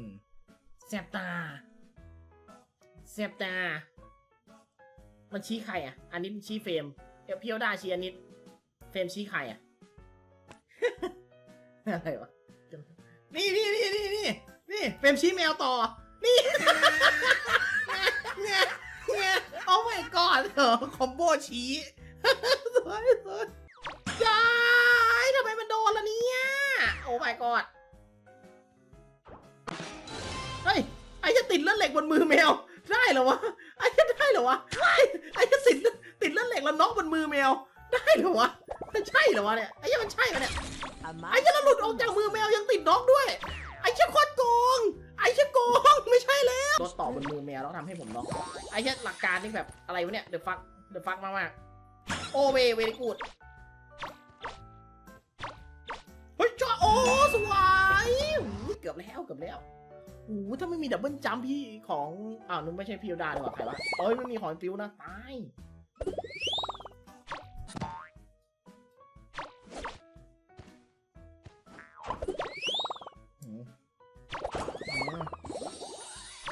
มแสบตาแสบตา มันชี้ใครอะ อันนี้มันชี้เฟรมเดี๋ยวพี่โอดาชี้อันนี้เฟรมชี้ใครอะ อะไรวะ นี่นี่นี่นี่นี่นี่เฟรมชี้แมวต่อ นี่เนี่ยเนี่ยโอ้ my god เหรอคอมโบชี้สวยสวยยายทำไมมันโดนละเนี่ย โอ้ my god ฮ้ยไอ้จะติดเลือดเหล็กบนมือแมว ได้เหรอวะไอ้จะได้เหรอวะไอ้ไอ้จะติดติดเลือดเหล็กแล้วน็อกบนมือแมว ได้เหรอวะมันใช่เหรอวะเนี่ยไอ้ยังมันใช่เหรอเนี่ย A ไอ้ mouse จะหลุดออกจากมือแมวยังติดน็อกด้วย ไอ้เชี่ยโคตรโกงไอ้เชี่ยโกงไม่ใช่แล้วโดนต่อบนมือแมวแล้วทำให้ผมน็อกไอ้เชี่ยหลักการนี่แบบอะไรวะเนี่ยเดอะฟักเดอะฟักมากมากๆโอเวเวรกูดเฮ้ยจ้าโอ้สวยอู้เกือบแล้วเกือบแล้ว โอ้ถ้าไม่มีดับเบิลจัมพี่ของอ้าวนึกไม่ใช่พิวดาดีกว่าใครวะเอ้ยไม่มีของฟิวนะตาย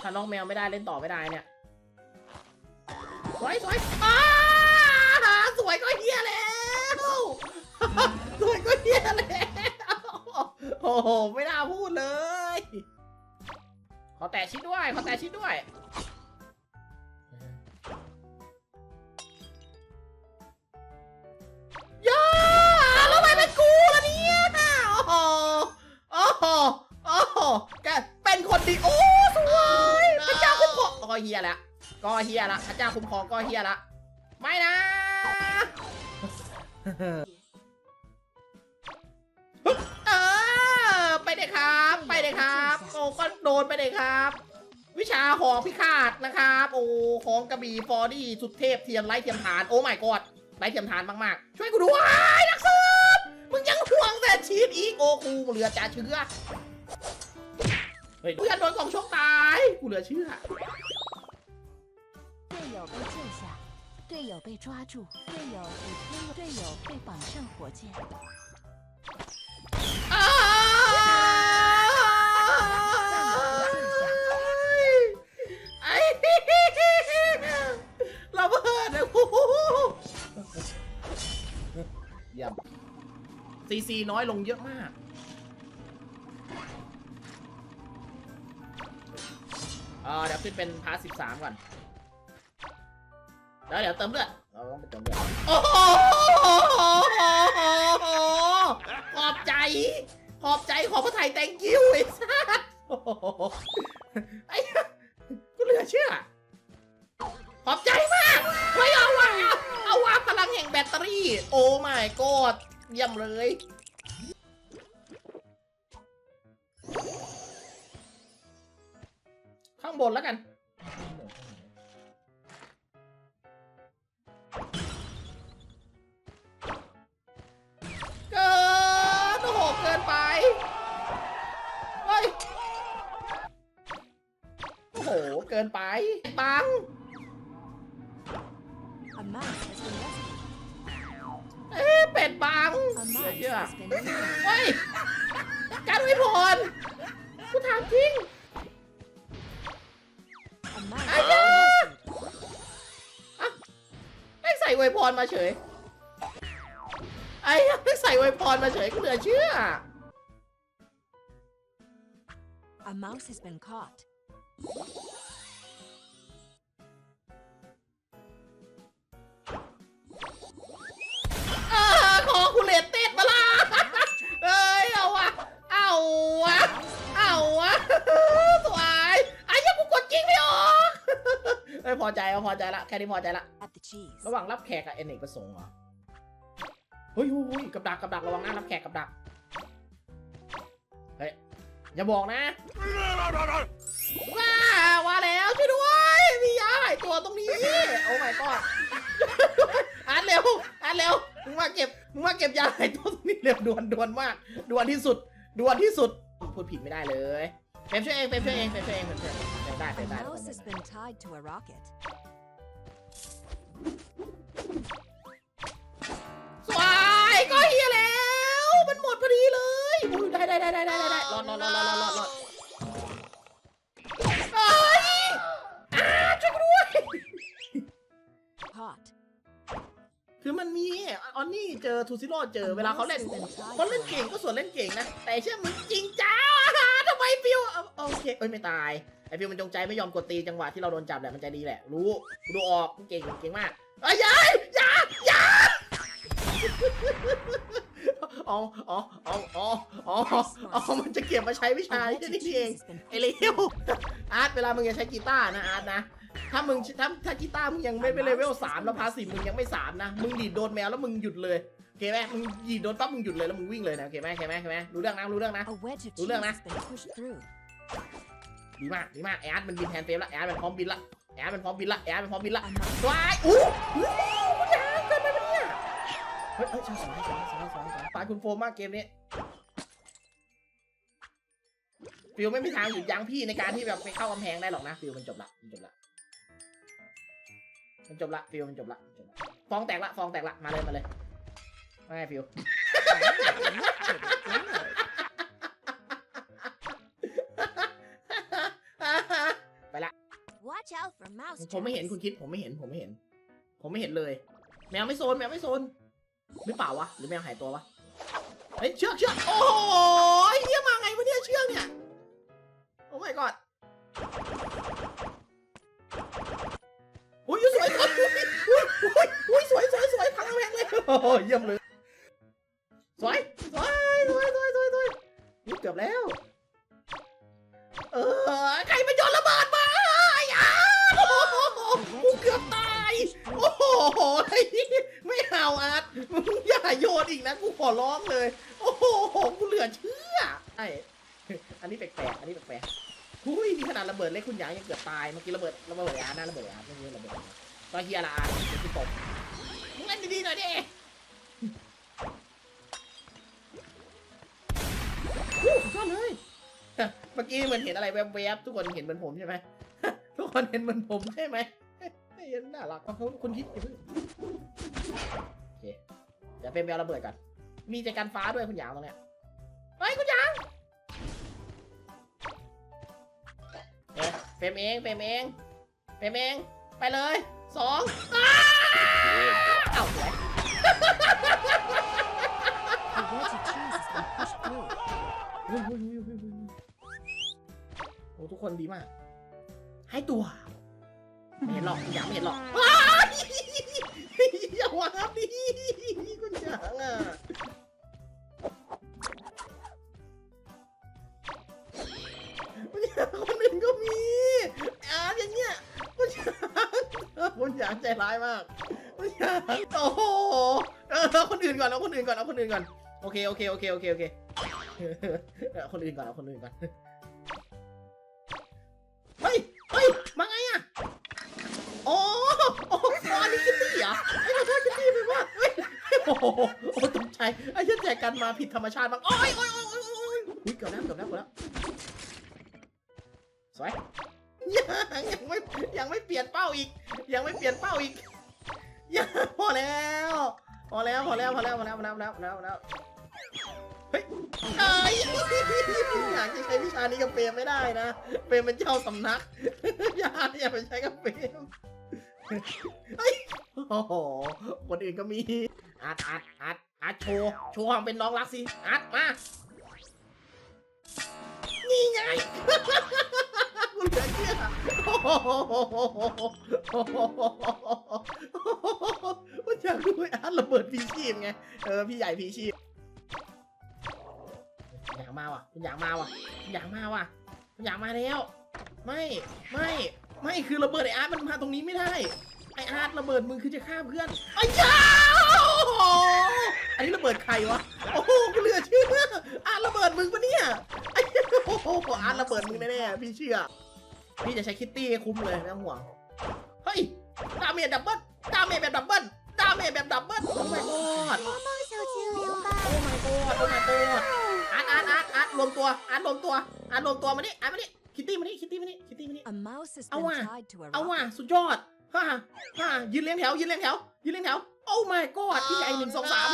ถ้าน้องแมวไม่ได้เล่นต่อไม่ได้เนี่ย สวยสวยอ้าสวยก็เฮียแล้วสวยก็เฮียแล้วโอ้โหไม่น่าพูดเลย ขอแตะชิ้นด้วย ขอแตะชิ้นด้วย ย่าแล้วทำไมเป็นกูล่ะเนี่ย โอ้โห โอ้โห โอ้โห แกเป็นคนดี โอ้ สวย พระเจ้าคุ้มครองก็เฮียละ ก็เฮียละ พระเจ้าคุ้มครองก็เฮียละ ไม่นะเออไปเลยครับ ไปเลยครับโอ้ ก็โดนไปเลยครับ วิชาหอกพิฆาตนะครับ โอ้ ของกระบี่ฟอร์ดี้สุดเทพเทียมไร้เทียมฐาน โอ้ my god ไร้เทียมฐานมากๆ ช่วยกูด้วยนักสืบมึงยังห่วงแต่ชีพอีก โอ้กูเหลือจ่าเชื้อ เฮ้ยเพื่อนโดนกองโชคตาย กูเหลือเชื่อ 队友被救下，队友被抓住，队友被推，队友被绑上火箭。 ซีซีน้อยลงเยอะมากอ่าเดี๋ยวขึ้นเป็นพาร์ทสิบสามก่อน แล้วเดี๋ยวเติมเลือด เราต้องไปเติมเลือด โอ้โหขอบใจ ขอบใจขอพระไทย thank you ไอ้สัสโอ้โหไอ้กูเหลือเชื่อ ขอบใจมากเฮ้ยเอาว่ะเอาว่ะพลังแห่งแบตเตอรี่ โอ้ my god เยี่ยมเลย ข้างบนแล้วกัน เกินโอ้โหเกินไป เฮ้ย โอ้โห เกินไปบัง A mouse has been rescued. เอ๊ะเป็ดบัง A เชื่อ mouse เชื่อ has been eliminated. เฮ้ยการไว้พรกูถามจริง A mouse ไอ้ has เจ้า been rescued. ไม่ใส่ไวยพรมาเฉย ไอ้ไม่ใส่ไวยพรมาเฉยกูเหลือเชื่อ A mouse has been caught. เอาวะ เอาวะสวยไอ้ยังกูกดจริงไม่ออกเอ้ยพอใจเอาพอใจละแค่นี้พอใจละ At the cheese. ระหว่างรับแขกกับเอเนกประสงค์เหรอเฮ้ยเฮ้ยเฮ้ยกับดักกับดักระวังนะรับแขกกับดัก เฮ้ย อย่าบอกนะ ว้าว่าแล้วช่วยด้วยมียาหายตัวตรงนี้ โอ้ my god อ่านเร็วอ่านเร็วมึงมาเก็บมึงมาเก็บยาหายตัวตรงนี้เร็วด่วนด่วนมากด่วนที่สุด ด่วนที่สุดพูดผิดไม่ได้เลยเฟรมช่วยเองเฟรมช่วยเองเฟรมช่วยเองเฟรมช่วยเองเฟรมได้เฟร A มได้ mouse has been tied to a rocket. สวยก็เฮียแล้ว มันหมดพอดีเลยอุ๊ยได้ได้ได้ได้ได้ได้รอดรอดรอดรอดรอดรอด คือมันมีออนนี่เจอทูซิโร่เจอเวลาเขาเล่นเขาเล่นเก่งก็ส่วนเล่นเก่งนะ แต่เชื่อมึงจริงจ้าทำไมฟิวเอาโอเคเอ้ยไม่ตายไอฟิวมันจงใจไม่ยอมกดตีจังหวะที่เราโดนจับแหละมันใจดีแหละ รู้ดูออกเก่งเก่งมากเอ้ยยายยาอยา อ๋ออ๋ออ๋ออ๋ออ๋ออ๋อมันจะเก็บมาใช้วิชา A ที่ wedge นี่ of เอง cheese has been ไอเลวอาร์ตเวลามึงจะใช้กีตาร์นะอาร์ตนะ ถ้ามึงถ้าถ้ากีตาร์มึงยังไม่ไม่เลเวลสามแล้วพาสีมึงยังไม่สามนะ มึงดีดโดนแมวแล้วมึงหยุดเลยโอเคไหมมึงดีดโดนปั๊บมึงหยุดเลยแล้วมึงวิ่งเลยนะโอเคไหมโอเคไหมโอเคไหมรู้เรื่องนะรู้เรื่องนะ A wedge of Đúng cheese rồi nè. has been pushed through. ดีมากดีมากไออาร์ตมันบินแทนเฟรมละไออาร์ตมันพร้อมบินละไออาร์ตมันพร้อมบินละไออาร์ตมันพร้อมบินละ A mouse ว้ายอู้หูยางเกินไปปะเนี่ยเฮ้ยเฮ้ยสวยสวยสวยสวยสวยสวยตาย คุณโฟมมากเกมนี้ฟิวไม่มีทางหยุดยั้งพี่ในการที่แบบไปเข้ากำแพงได้หรอกนะฟิวมันจบละมันจบละมันจบละฟิวมันจบละมันจบละฟองแตกละฟองแตกละมาเลยมาเลยมาไงฟิว Watch out for mouse ผมไม่เห็น traps. คุณคิดผมไม่เห็นผมไม่เห็น ผมไม่เห็นเลย แมวไม่โซนแมวไม่โซนหรือเปล่าวะหรือแมวหายตัววะ เฮ้ยเชือกเชือกโอ้โหเฮียมาไงวะเนี่ยเชือกเนี่ย โอ้ my god อุ้ยสวยสวยอุ้ยอุ้ยสวยสวยสวยพังแรงเลยโอ้โหเยี่ยมเลย สวยสวยสวยสวยสวยสวยนี่เกือบแล้ว เออใครมาโยนระเบิดมาไอ้อาโอ้โหกูเกือบตาย โอ้โหาอาร์ตมึงอย่าโยนอีกนะกูขอร้องเลย โอ้โหกูเหลือเชื่อไออันนี้แปลกๆอันนี้แปลกๆหุ้ยนี่ขนาดระเบิดเล็กคุณหยางยังเกือบตายเมื่อกี้ระเบิดระเบิดอาร์ตนะระเบิดอาร์ตไม่ใช่ระเบิดตอนเฮียละอาร์ตเดี๋ยวกูตบมึงเล่นดีๆหน่อยดิฮู้สุดยอดเลยเมื่อกี้เหมือนเห็นอะไรแวบๆทุกคนเห็นเหมือนผมใช่ไหมทุกคนเห็นเหมือนผมใช่ไหมเห็นน่ารักเขาคุณคิดอย่าเพิ่ง ดี๋ยวเป็นแมวระเบิดก่อน มีใจกันฟ้าด้วยคุณหยางตรงเนี้ยเฮ้ยคุณหยางเอ๊ะเฟรมเองเฟรมเองเฟรมเองไปเลยสองอ้าเอ้าสวย A wedge of cheese has been pushed through. เฮ้ยเฮ้ยเฮ้ยเฮ้ยเฮ้ยโอ้ทุกคนดีมาก ให้ตัว ไม่เห็นหรอกคุณหยางไม่เห็นหรอกว้ายอย่า วาดิคุณหยางอะคุณหยางคนอื่นก็มีอาอย่างเงี้ยคุณหยางคุณหยางใจร้ายมากคุณหยางโอ้โหเออเอาคนอื่นก่อนเอาคนอื่นก่อนเอาคนอื่นก่อนโอเคโอเคโอเคโอเคโอเคคนอื่นก่อนเอาคนอื่นก่อน โอ้โหโอ้ตกใจไอ้เหี้ยแจกกันมาผิดธรรมชาติบ้างโอ้ยโอ้ยโอ้ยโอ้ยโอ้ยอุ๊ยเกือบแล้วเกือบแล้วเกือบแล้วสวยยังยังไม่ยังไม่เปลี่ยนเป้าอีก ยังไม่เปลี่ยนเป้าอีกยังพอแล้วพอแล้วพอแล้วพอแล้วพอแล้วพอแล้วพอแล้วพอแล้วพอแล้วเฮ้ยเอ้ยอยากจะใช้วิชานี้กับเปรมไม่ได้นะเปรมเป็นเจ้าสำนักอย่าอย่าไปใช้กับเปรมเฮ้ยโอ้โหคนอื่นก็มี อาร์ตอาร์ตอาร์ตอาร์ตโชว์ โชว์ความเป็นน้องรักสิอาร์ตมา นี่ไงคุณเหลือเชื่อโอ้โหคุณอยากดูอ้อาร์ตระเบิดพีชีพไง เออ พี่ใหญ่พีชีพอยากมาว่ะอยากมาว่ะอยากมาว่ะอยากมาแล้ว ไม่ไม่ไม่คือระเบิดไออาร์ตมันมาตรงนี้ไม่ได้ไออาร์ตระเบิดมึงคือจะฆ่าเพื่อนไอ้ยา โห อันนี้ระเบิดใครวะ โอ้โหเลือเชื่ออาร์ระเบิดมึงปะเนี่ย โอ้โหอาร์ระเบิดมึงแน่ๆพี่เชื่อ พี่จะใช้คิตตี้คุ้มเลยไม่ต้องห่วง เฮ้ย ดาเมจดับเบิ้ล ดาเมจแบบดับเบิ้ล ดาเมจแบบดับเบิ้ล โอ้ my god โอ้ my god โอ้ my god อาร์อาร์อาร์อาร์รวมตัว อาร์รวมตัว อาร์รวมตัวมานี่อาร์มานี่คิตตี้มานี่คิตตี้มานี่คิตตี้มานี่เอาว่ะเอาว่ะสุดยอดฮ่าฮ่ายืนเลี้ยงแถวยืนเลี้ยงแถวยืนเลี้ยงแถว โอ้ my god พี่ใหญ่หนึ่งสองสาม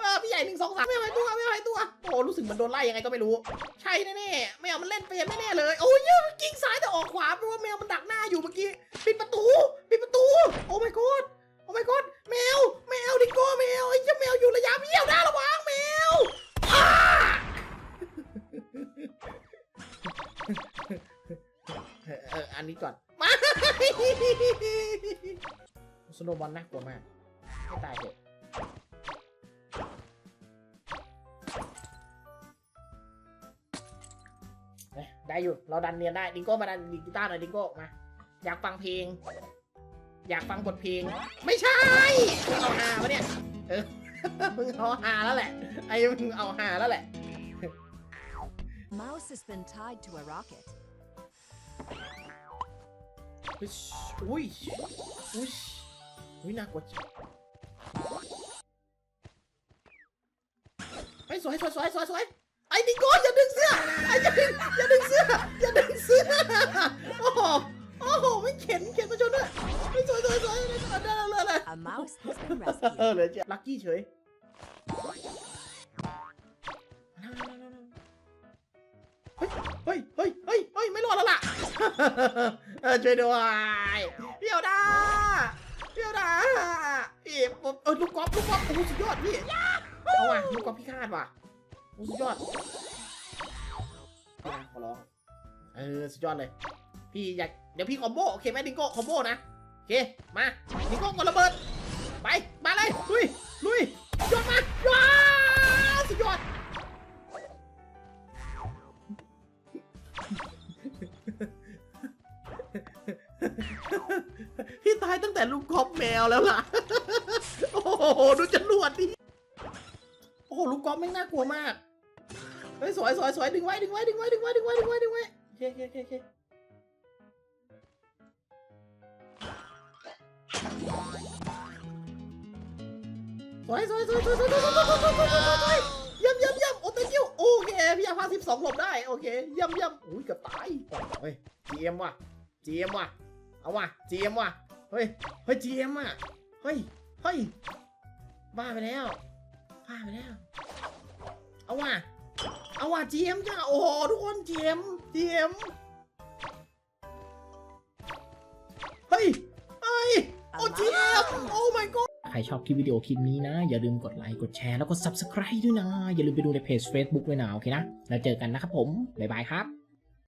เออพี่ใหญ่หนึ่งสองสามไม่เอาไว้ตัวไม่เอาไว้ตัวโอ้รู้สึกเหมันโดนไล่ยังไงก็ไม่รู้ ใช่แน่ๆไม่เอามันเล่นเฟรมแน่ๆเลยโอ้ยเหี้ยมันกิ้งซ้ายแต่ออกขวาแปลว่าแมวมันดักหน้าอยู่เมื่อกี้ปิดประตูปิดประตูโอ้ my god โอ้ my god แมวแมวดิโก้แมวไอ้เจ้าแมวอยู่ระยะเบี้ยวนะระวังแมวอ้าเออเอออันนี้ก่อนมาสโนว์บอลน่ากลัวมาก ไม่ตายเถอะเอ้ยได้อยู่ เราดันเนียนได้ ดิงโก้มาดันดิกีตาร์หน่อยดิงโก้มา อยากฟังเพลง อยากฟังบทเพลง ไม่ใช่มึงเอาหาปะเนี่ย เออ มึงเอาหาแล้วแหละ ไอ้มึงเอาหาแล้วแหละ Mouse has been tied to a rocket. อุ้ยอุ้ยอุ้ยอุ้ยน่ากลัวจัง สวยสวยสวยสวยสวยไอ้ดิโก้อย่าดึงเสื้อไอ้อย่าดึงอย่าดึงเสื้ออย่าดึงเสื้อโอ้โหโอ้โหไม่เข็นเข็นมาชนด้วยไอ้ยสวยสวยสวยได้ได้ได้ได้ A mouse has been เออ rescued. เลยจ้ะลักกี้เฉยเฮ้ยเฮ้ยเฮ้ยเฮ้ยไม่รอดแล้วล่ะช่วยด้วยเดี๋ยวดาเดี๋ยวดาพี่ผมเออลูกกอล์ฟลูกกอล์ฟโอ้โหสุดยอดพี่ เอาว่ะลูกกอล์ฟพี่คาดว่ะโอ้สุดยอดพี่นะขอร้องเออสุดยอดเลย พี่อยากเดี๋ยวพี่คอมโบโอเคไหมดิงโก้คอมโบนะโอเคมาดิงโก้กดระเบิดไปมาเลยลุยลุยยอดมายอดสุดยอดพี่ตายตั้งแต่ลูกกอล์ฟแมวแล้วล่ะ โอ้โห ดูจรวดดิโอ้โหลูกกอล์ฟแม่น่ากลัวมากเฮ้ยสวยสวยสวยดึงไว้ดึงไว้ดึงไว้ดึงไว้ดึงไว้ดึงไว้ดึงไว้โอเคโอเคโอเคโอเคสวยสวยสวยสวยสวยสวยสวยสวยสวยสวยสวยเยี่ยมเยี่ยมเยี่ยมโอ้ thank you โอเคพี่ยาพาสิบสองหลบได้โอเคเยี่ยมเยี่ยมอุ้ยเกือบตายเฮ้ย GM ว่ะ GM ว่ะเอาว่ะ GM ว่ะเฮ้ยเฮ้ย GM อะเฮ้ยเฮ้ยบ้าไปแล้ว บ้าไปแล้ว เอาว่ะ เอาว่ะ GM จ้าโอ้โหทุกคน GM GM เฮ้ยเฮ้ย โอ้ GM โอ้ my god ใครชอบคลิปวิดีโอคลิปนี้นะ อย่าลืมกดไลค์ กดแชร์ แล้วก็ subscribe ด้วยนะ อย่าลืมไปดูในเพจ Facebook ด้วยนะ โอเคนะ แล้วเจอกันนะครับผม บ๊ายบายครับ